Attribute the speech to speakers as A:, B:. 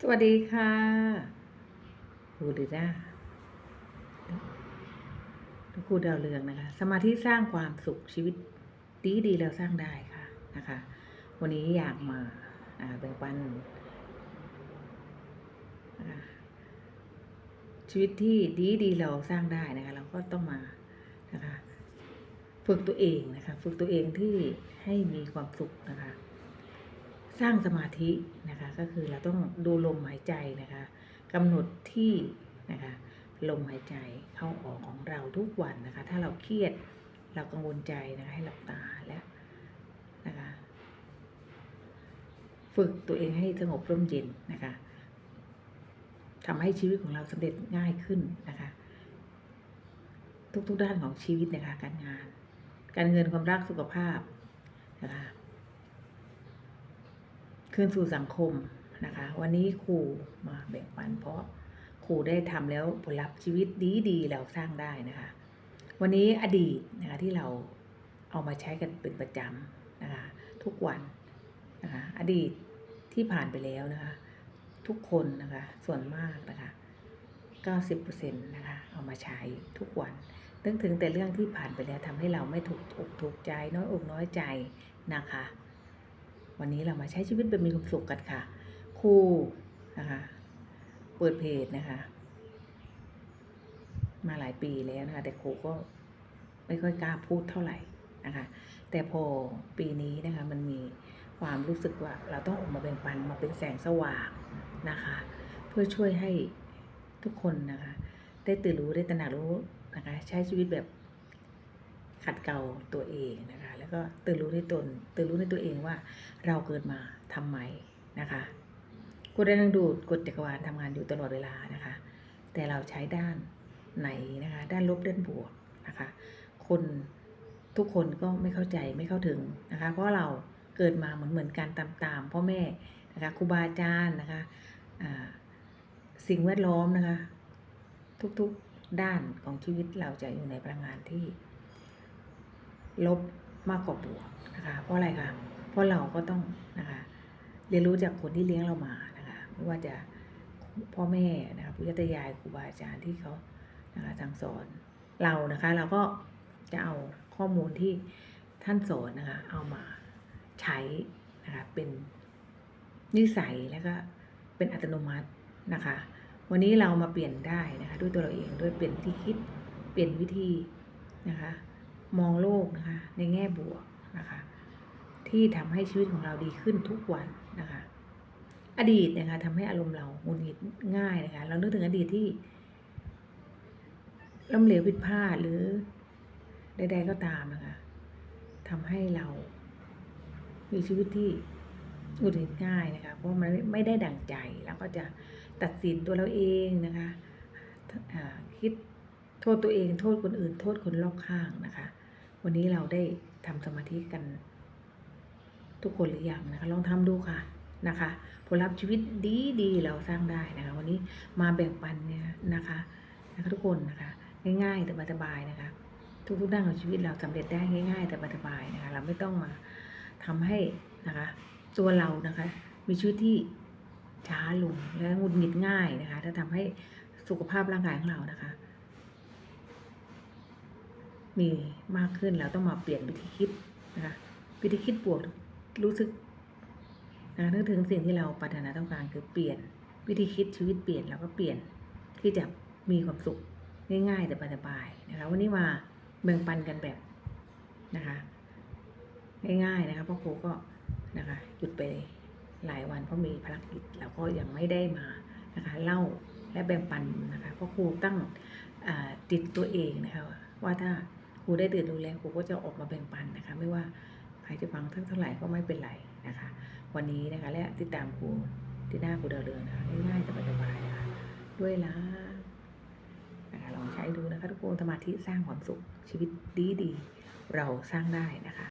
A: สวัสดีค่ะครูดีนะครูดาวเรืองนะคะ สมาธิสร้างความสุขชีวิตดีดีๆเราสร้างได้ค่ะนะคะ วันนี้อยากมาอ่าแบ่งปัน ชีวิตที่ดีดีๆเราสร้างได้นะคะ เราก็ต้องมานะคะ ฝึกตัวเองนะคะ ฝึกตัวเองที่ให้มีความสุขนะคะ สร้างสมาธินะคะก็คือเราต้องดูลมหายใจนะคะกำหนดที่นะคะลมหายใจเข้าออกของเราทุกวันนะคะ ถ้าเราเครียดเรากังวลใจนะคะให้หลับตาและนะคะฝึกตัวเองให้สงบร่มเย็นนะคะทำให้ชีวิตของเราสำเร็จง่ายขึ้นนะคะทุกๆด้านของชีวิตนะคะการงาน การเงินความรักสุขภาพนะคะ คืนสู่สังคมนะคะ วันนี้ครูมาแบ่งปัน เพราะครูได้ทำแล้วผลลัพธ์ชีวิตดีดีๆเราสร้างได้นะคะ วันนี้อดีตนะคะที่เราเอามาใช้กันเป็นประจำนะคะทุกวันนะคะอดีตที่ผ่านไปแล้วนะคะ ทุกคนนะคะส่วนมากนะคะ90%นะคะเอามาใช้ทุกวันนึกถึงแต่เรื่องที่ผ่านไปแล้วทำให้เราไม่ถูกอกถูกใจน้อยอกน้อยใจนะคะ วันนี้เรามาใช้ชีวิตแบบมีความสุขกันค่ะครูนะคะเปิดเพจนะคะ มาหลายปีแล้วนะคะ แต่ครูก็ไม่ค่อยกล้าพูดเท่าไหร่นะคะ แต่พอปีนี้นะคะมันมีความรู้สึกว่าเราต้องออกมาแบ่งปันมาเป็นแสงสว่างนะคะ เพื่อช่วยให้ทุกคนนะคะ ได้ตื่นรู้ได้ตระหนักรู้นะคะ ใช้ชีวิตแบบขัดเกลาตัวเองนะคะ แล้วก็ตื่นรู้ในตน ตื่นรู้ในตัวเองว่าเราเกิดมาทำไมนะคะกฎแรงดึงดูดกฎจักรวาลทำงานอยู่ตลอดเวลานะคะ แต่เราใช้ด้านไหนนะคะ ด้านลบด้านบวกนะคะ คนทุกคนก็ไม่เข้าใจไม่เข้าถึงนะคะ เพราะเราเกิดมาเหมือนเหมือนกันตามตามพ่อแม่นะคะครูบาอาจารย์นะคะสิ่งแวดล้อมนะคะ ทุกๆด้านของชีวิตเราจะอยู่ในพลังงานที่ลบ มากกว่าบวกนะคะ เพราะอะไรคะ เพราะเราก็ต้องนะคะเรียนรู้จากคนที่เลี้ยงเรามานะคะ ไม่ว่าจะพ่อแม่นะคะปู่ย่าตยายครูบาอาจารย์ที่เขานะคะสั่งสอนเรานะคะ เราก็จะเอาข้อมูลที่ท่านสอนนะคะ เอามาใช้นะคะเป็นนิสัยแล้วก็เป็นอัตโนมัตินะคะ วันนี้เรามาเปลี่ยนได้นะคะ ด้วยตัวเราเองด้วยเปลี่ยนวิธีคิด เปลี่ยนวิธีนะคะ มองโลกนะคะในแง่บวกนะคะที่ทำให้ชีวิตของเราดีขึ้นทุกวันนะคะอดีตนะคะทำให้อารมณ์เราหงุดหงิดง่ายนะคะเรานึกถึงอดีตที่ล้มเหลวผิดพลาดหรือใดๆก็ตามนะคะทำให้เรามีชีวิตที่หงุดหงิดง่ายนะคะเพราะมันไม่ได้ดั่งใจแล้วก็จะตัดสินตัวเราเองนะคะคิด ษตัวเองโทษคนอื่น โทษคนรอบข้างนะคะ วันนี้เราได้ทำสมาธิกัน ทุกคนหรือยังนะคะ ลองทำดูค่ะนะคะ ผลลัพธ์ชีวิตดีดีๆเราสร้างได้นะคะ วันนี้มาแบ่งปันเนี่ยนะคะนะคะทุกคนนะคะ ง่ายๆแต่สบายๆนะคะ ทุกๆด้านของชีวิตเราสำเร็จได้ง่าย ๆ แต่สบายๆนะคะ เราไม่ต้องมาทำให้นะคะ ตัวเรานะคะ มีชีวิตที่ช้าลงและหงุดหงิดง่ายนะคะถ้าทำให้สุขภาพร่างกายของเรานะคะ มีมากขึ้นเราต้องมาเปลี่ยนวิธีคิดนะคะวิธีคิดบวกรู้สึกนะคะนึกถึงสิ่งที่เราปรารถนาต้องการคือเปลี่ยนวิธีคิดชีวิตเปลี่ยนแล้วก็เปลี่ยนที่จะมีความสุขง่ายๆแต่สบายๆนะคะวันนี้มาแบ่งปันกันแบบนะคะง่ายๆนะคะเพราะครูก็นะคะหยุดไปหลายวันเพราะมีภารกิจเราก็ยังไม่ได้มานะคะเล่าและแบ่งปันนะคะเพราะครูตั้งอ่าติดตัวเองนะคะว่าถ้า ครูได้ตื่นรู้แล้วครูก็จะออกมาแบ่งปันนะคะ ไม่ว่าใครจะฟังเท่าไหร่ก็ไม่เป็นไรนะคะ วันนี้นะคะและติดตามครูที่หน้าครูดาวเรืองนะคะง่ายๆสบายๆนะคะด้วยละนะคะลองใช้ดูนะคะ ทุกคนสมาธิสร้างความสุขชีวิตดีๆ เราสร้างได้นะคะ